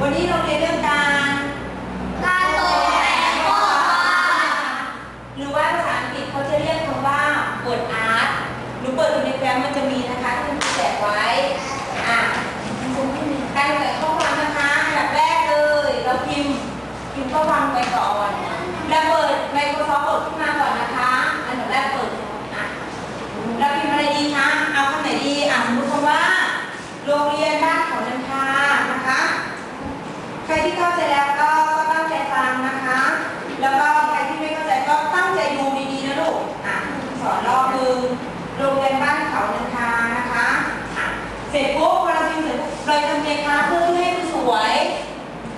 วันนี้เราเรียนเรื่องการการตกแต่งห้องหรือว่าภาษาอังกฤษเขาจะเรียกคำว่า word art หรือเปิดดูในแฟ้มมันจะมีนะคะที่มันแจกไว้อะการแต่งข้อความนะคะแบบแรกเลย เราพิมพ์พิมพ์ข้อความไปก่อนแล้วเปิด Microsoft Word ขึ้นมาก่อนนะคะ อันดับแรกเปิดอะเราพิมพ์อะไรดีคะ เอาคำไหนดี อะสมมติคำว่า โรงเรียนบ้านเขานันทานะคะ ใคร ที่เข้าใจแล้วก็ตั้งใจฟังนะคะ แล้วก็ใครที่ไม่เข้าใจก็ตั้งใจดูดีๆนะลูกอะสอนรอบนึงโรงเรียนบ้านเขาเนินทานะคะอะเสร็จปุ๊บพอเราพิมพ์เสร็จปุ๊บเราทำไงคะเพื่อให้มันสวย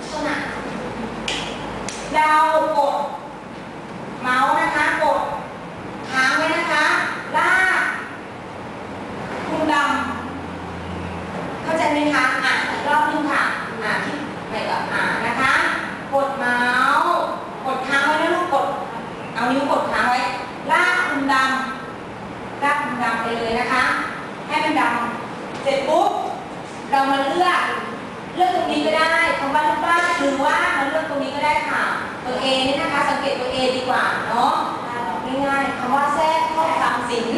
ตัวหนักเรากดเมาส์นะคะ กดค้างไว้นะคะ ลากคุมดำเข้าใจไหมคะ อะอีกรอบหนึงค่ะ อะที่ไหนก่อนอะนะคะ กดเมาส์ กดค้างไว้นะลูก กด เอานิ้วกดค้างไว้ ลากคุมดำลากคุมดำไปเลยนะคะ ให้มันดำเสร็จปุ๊บ เรามาเลือก เลือกตรงนี้ก็ได้คำว่าลูกบ้านหรือว่ามาเลือกตรงนี้ก็ได้ค่ะ เอนี่นะคะ สังเกตตัวเอดีกว่าเนาะง่ายๆคำว่าแทรกข้อความสิน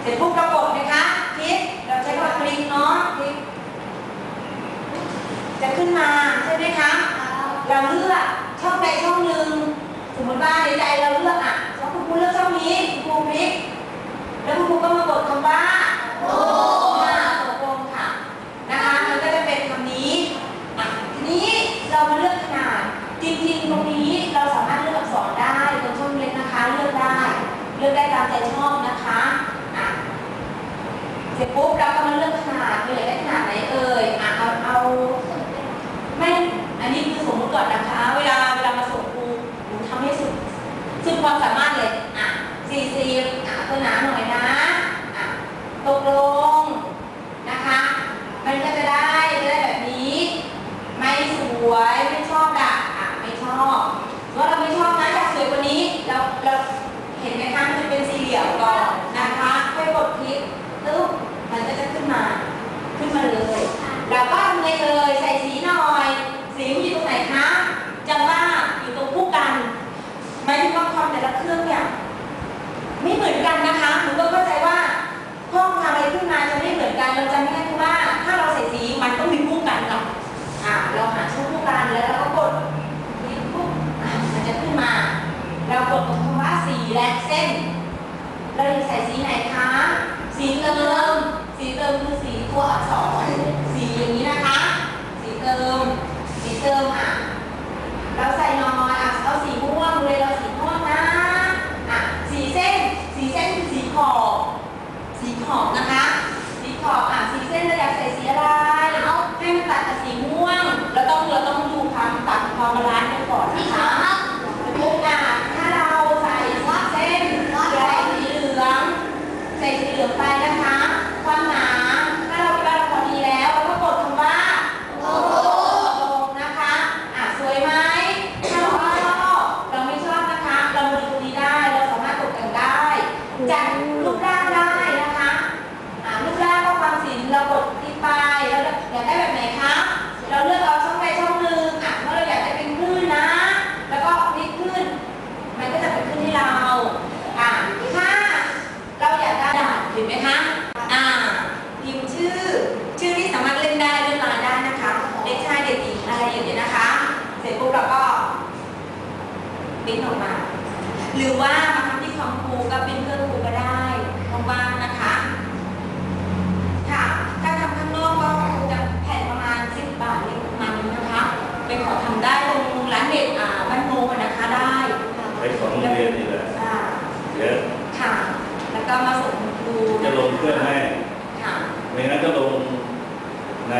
เสร็จปุ๊บเรากดนะคะคลิกเราใช้คำว่าคลิกเนาะคลิกจะขึ้นมาใช่ไหมคะเราเลือกช่องใดช่องหนึ่งสมมติว่าในใจเราเลือกอะช่องคุณครูเลือกช่องนี้คุณครูคลิกแล้วคุณครูก็มากดคำว่าโอ้ตกลงค่ะนะคะมันก็จะเป็นคำนี้ทีนี้เรามาเลือกขนาด จริงๆ ตรงนี้เราสามารถเลือกอักษรได้ตรงช่องเล็กนะคะ เลือกได้ เลือกได้ตามใจชอบนะคะอะเสร็จปุ๊บเราก็มาเลือกขนาดมีอยากได้ขนาดไหนเอ่ยอะเอาเอาไม่อันนี้คือสมมติก่อนนะคะ เวลาเวลามาส่งครูหนูทำให้สุดสุดความสามารถเลยอะสี่สิบอะตัวหนาหน่อยนะอะตกลง นะคะ มันก็จะได้จะได้แบบนี้ ไม่สวยไม่ชอบด่ะอะไม่ชอบว่าเราไม่ชอบนะอยากสวยกว่านี้เราเราเห็นไหมคะมันจะเป็นสี่เหลี่ยมก่อนนะคะค่อยกดคลิกตึ๊บมันก็จะขึ้นมาขึ้ นมาเลยเราก็ทำไงเลยใส่สีหน่อย สีอยู่ตรงไหนคะจำว่าอยู่ตรงคู่กันหมายถึงว่าคอมแต่ละเครื่องเนี่ยไม่เหมือนกันนะคะหนูก็เข้าใจว่าห้องทำอะไรขึ้นมาจะไม่เหมือนกันเราจำไม่ได้คือว่า ถ้าเราใส่สีมันต้องมีคู่กันกับอ่าเราหาช่องคู่กันแล้วเราก็กดคลิกปุ๊บอ่ามันจะขึ้นมา เรากดตรงคำว่าสีและเส้นเราจะใส่สีไหนคะสีเติม สีเติมคือสีตัวอักษรสีอย่างนี้นะคะ สีเติม สีเติมอะเราใส่น้อยอะเอาสีม่วงเลยเราสีม่วงนะอะสีเส้น สีเส้นคือสีขอบ สีขอบนะคะ สีขอบอะสีเส้นเราอยากใส่สีอะไรเอาให้มันตัดกับสีม่วงเราต้องเราต้องดูความตัดความบาลานซ์กันก่อนสีนะคะ วครับ ทุกอะถ้าเราใส่สีเส้นใส่สีเหลือง ใส่สีเหลืองไปนะคะ ความหนา ถ้าเราคิดว่าเราพอดีแล้วเราก็กดคำว่า โอ้โห ลงนะคะ อะสวยไหมถ้าเราไม่ชอบ เราไม่ชอบนะคะ เรามาดูตรงนี้ได้ เราสามารถตกแต่งได้ จัดรูปร่างได้นะคะ อ่ารูปร่างก็ความสินเรากดคลิกไปเราอยากได้แบบไหนคะ เราเลือกเอาช่องใดช่องหนึ่งอะว่าเราอยากได้เป็นคลื่นนะ แล้วก็คลิกขึ้น มันก็จะเป็นขึ้นที่เรา อะถ้าเราอยากได้ดาบเห็นไหมคะ อ่า พิมพ์ชื่อ ชื่อที่สามารถเล่นได้เล่นลายได้นะคะ เด็กชายเด็กหญิงอะไรอย่างเงี้ยนะคะ เสร็จปุ๊บเราก็ปริ้นออกมา หรือว่ามาทำที่คอมครูก็เป็นเพื่อนครูก็ได้ว่างๆนะคะ ค่ะ ถ้าทำข้างนอกก็จะแผ่นประมาณ 10 บาทเองประมาณนี้นะคะไปขอทำได้ตรงร้านเด็กอ่าบ้านโมอะนะคะได้ไปสองโรงเรียนนี่แหละอ่าเดี๋ยวค่ะ แล้วก็มาส่งคุณครูจะลงเครื่องให้ค่ะไม่งั้นก็ลงใน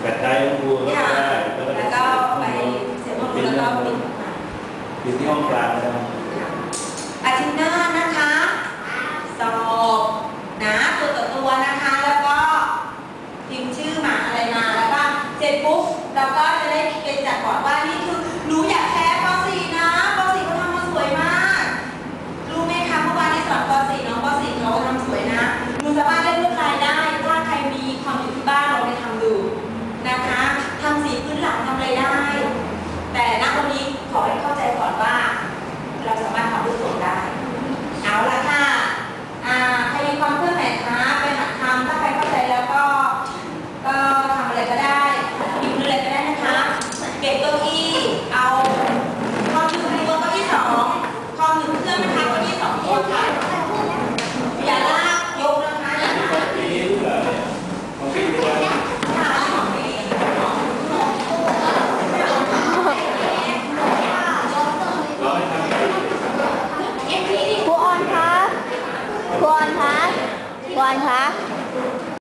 แบตไดร์ของครูก็ค่ะได้แล้แล้ววก็ก็ไปเสียบมือแล้วก็ปิดออกมาอยู่ที่ห้องกลางนะครับ